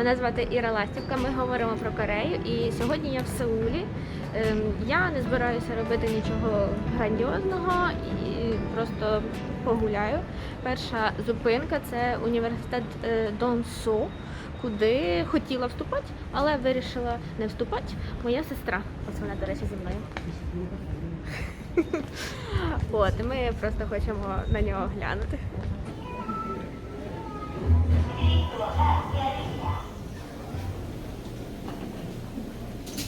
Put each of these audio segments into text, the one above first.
Мене звати Іра Ластівка. Ми говоримо про Корею. І сьогодні я в Сеулі. Ем, Я не збираюся робити нічого грандіозного і просто погуляю. Перша зупинка це університет е, Донсу, куди хотіла вступати, але вирішила не вступати. Моя сестра. Ось вона, до речі, зі мною. От, ми просто хочемо на нього глянути.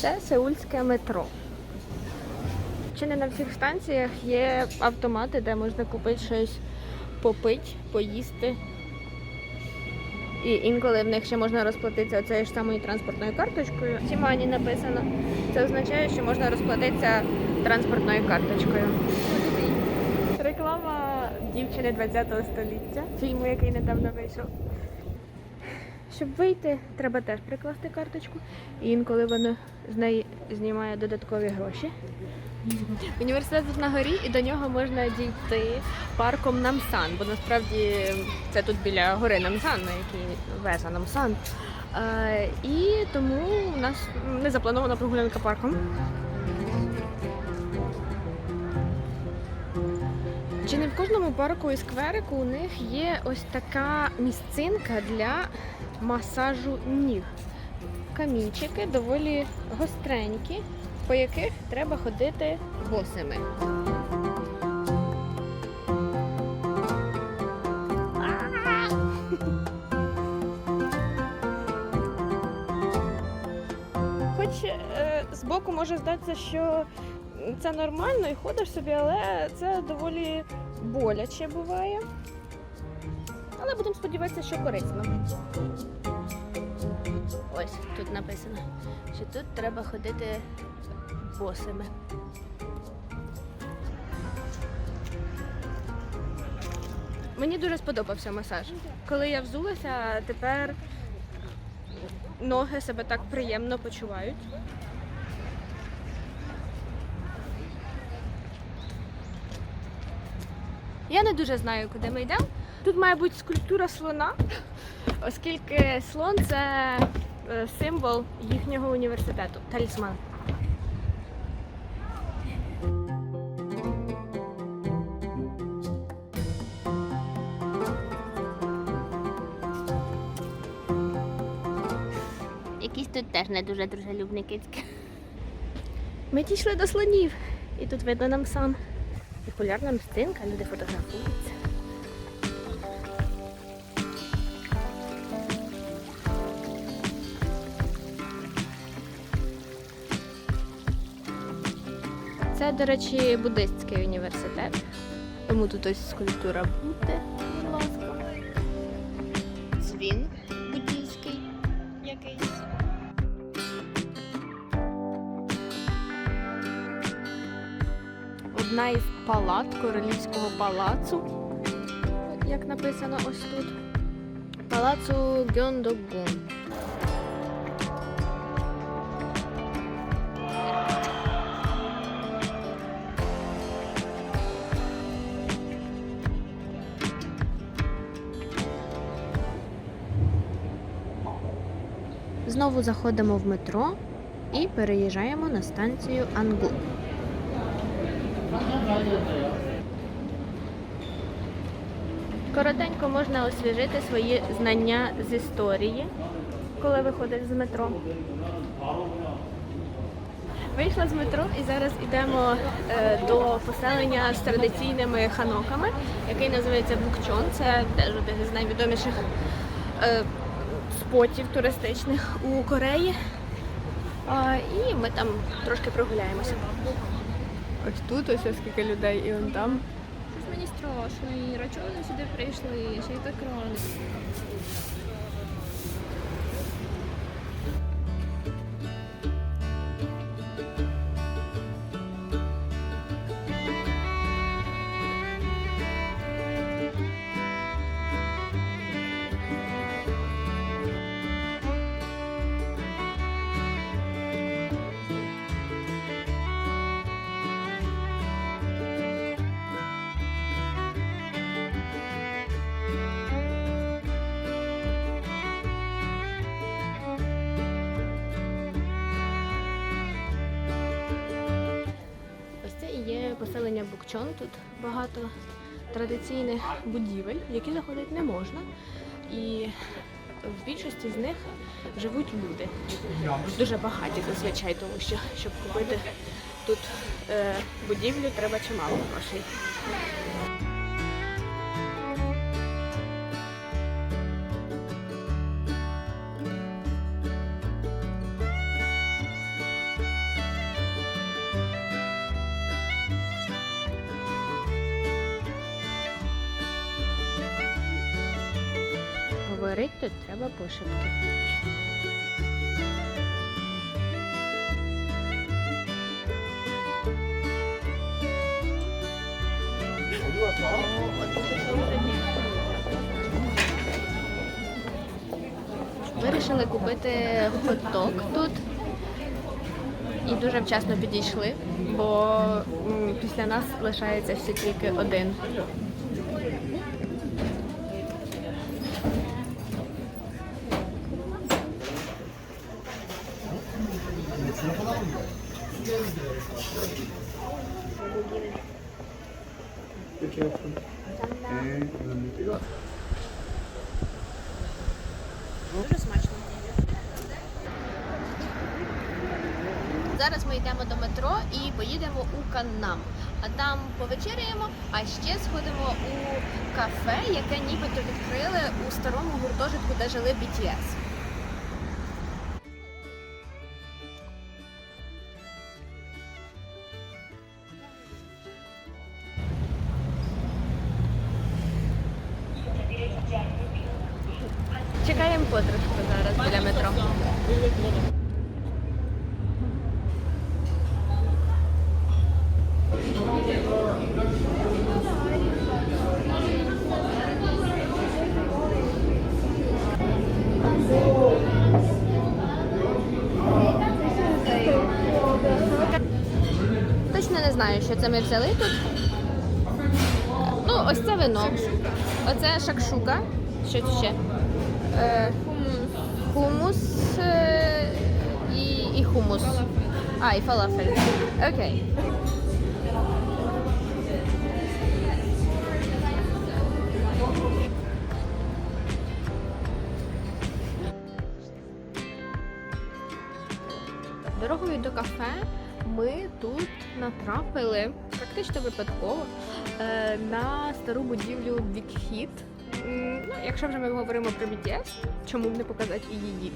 Це сеульське метро. Чи не на всіх станціях є автомати, де можна купити щось попити, поїсти. І інколи в них ще можна розплатитися цією ж самою транспортною карточкою. В Тімані написано. Це означає, що можна розплатитися транспортною карточкою. Реклама дівчини 20-го століття, фільму, який недавно вийшов. Щоб вийти, треба теж прикласти карточку. І інколи воно з неї знімає додаткові гроші. Університет на горі, і до нього можна дійти парком Намсан, бо насправді це тут біля гори Намсан, на якій вежа Намсан. Е, і тому у нас не запланована прогулянка парком. Чи не в кожному парку і скверику у них є ось така місцинка для масажу ніг? Камінчики доволі гостренькі, по яких треба ходити босими. Хоч е, збоку може здатися, що це нормально і ходиш собі, але це доволі боляче буває. Але будемо сподіватися, що корисно. Ось тут написано, що тут треба ходити босими. Мені дуже сподобався масаж. Коли я взулася, тепер ноги себе так приємно почувають. Я не дуже знаю, куди ми йдемо. Тут має бути скульптура слона, оскільки слон це е, символ їхнього університету, талісман. Якісь тут теж не дуже дружелюбні кицьки. Ми дійшли до слонів, і тут видно нам сан. Популярна мстинка, люди фотографуються. Це, до речі, буддистський університет. Тому тут ось скульптура Будди, будь ласка. Дзвін буддійський якийсь. одна із палат королівського палацу, як написано ось тут. Палацу Гьондогун. Знову заходимо в метро і переїжджаємо на станцію Ангу. Коротенько можна освіжити свої знання з історії, коли виходиш з метро. Вийшла з метро і зараз йдемо е, до поселення з традиційними ханоками, який називається Букчон. Це теж один із найвідоміших е, спотів туристичних у Кореї. А, і ми там трошки прогуляємося. Ось тут ось скільки людей і он там. Щось мені страшно, і вони сюди прийшли? Ще й так рано. Чон тут багато традиційних будівель, які заходити не можна. І в більшості з них живуть люди. Дуже багаті зазвичай, тому що щоб купити тут е, будівлю, треба чимало грошей. Говорить тут треба пошепки. Вирішили купити хот-дог тут. І дуже вчасно підійшли, бо після нас лишається ще тільки один. Дуже смачно. Зараз ми йдемо до метро і поїдемо у Каннам. А там повечеряємо, а ще сходимо у кафе, яке нібито відкрили у старому гуртожитку, де жили BTS. Подружку зараз біля метро. Точно не знаю, що це ми взяли тут. Ну, ось це вино. Оце шакшука. Що це ще? Е, хумус е, і, хумус. А, і фалафель. Окей. Дорогою до кафе ми тут натрапили практично випадково е, на стару будівлю. М, Ну, якщо вже ми говоримо про BTS, чому б не показати і її?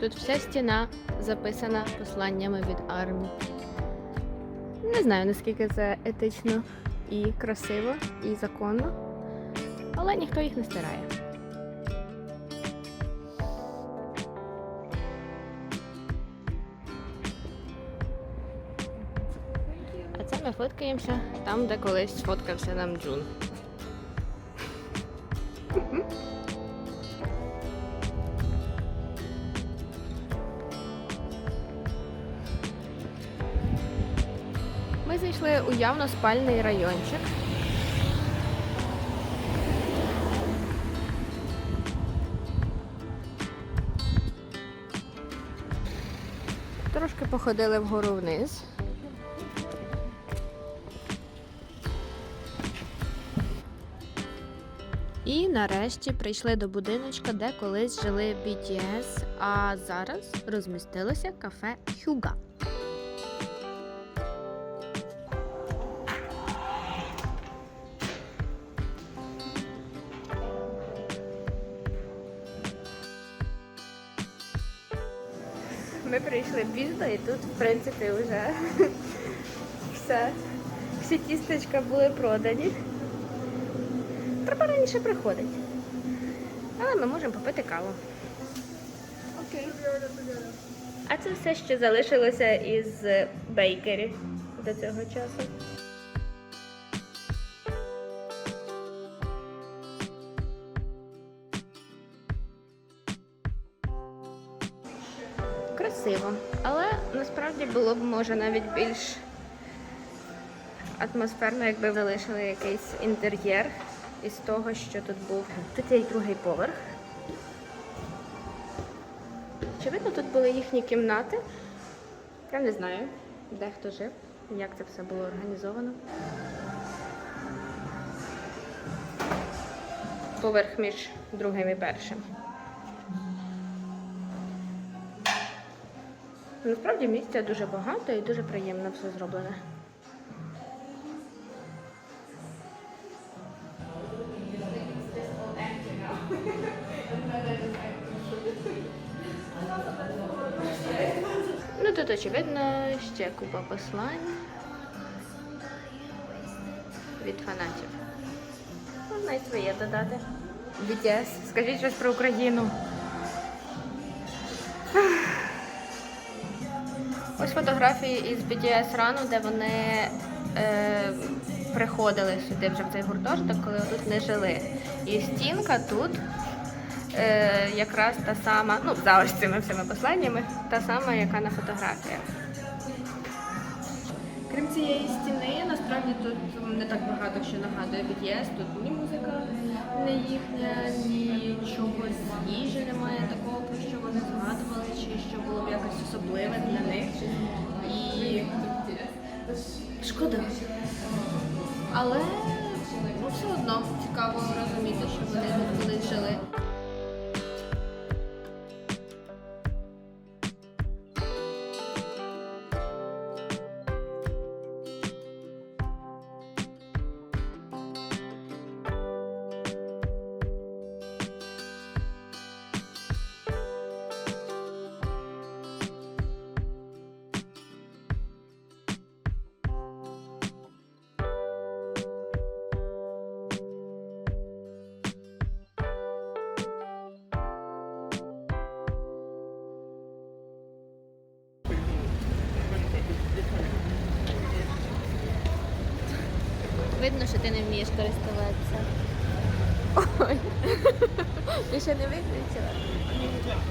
Тут вся стіна записана посланнями від армії. Не знаю, наскільки це етично і красиво, і законно, але ніхто їх не стирає. Це ми фоткаємося там, де колись сфоткався нам Джун. Ми зайшли у явно спальний райончик. Трошки походили вгору вниз. І нарешті прийшли до будиночка, де колись жили BTS, а зараз розмістилося кафе Хюга. Ми прийшли пізно і тут, в принципі, вже все. Всі тістечка були продані. Раніше приходити. Але ми можемо попити каву. Окей. А це все, що залишилося із бейкері до цього часу. Красиво. Але насправді було б може навіть більш атмосферно, якби залишили якийсь інтер'єр із того, що тут був. Тут другий поверх. Очевидно, тут були їхні кімнати. Я не знаю. де хто жив, як це все було організовано. Поверх між другим і першим. Насправді місця дуже багато і дуже приємно все зроблене. Очевидно ще купа послань від фанатів. Можна і своє додати. BTS, скажіть щось про Україну. Ось фотографії із BTS рану, де вони е, приходили сюди вже в цей гуртожиток, коли тут не жили. І стінка тут е, якраз та сама, ну, за ось цими всіми посланнями, та сама, яка на фотографіях. Крім цієї стіни, насправді тут не так багато що нагадує BTS. Тут ні музика не їхня, ні чогось їжі немає такого, про що вони згадували, чи що було б якось особливе для них. І шкода. Але ну, все одно цікаво розуміти, що вони тут колись жили. Видно, що ти не вмієш користуватися. Ой, ти ще не виключила?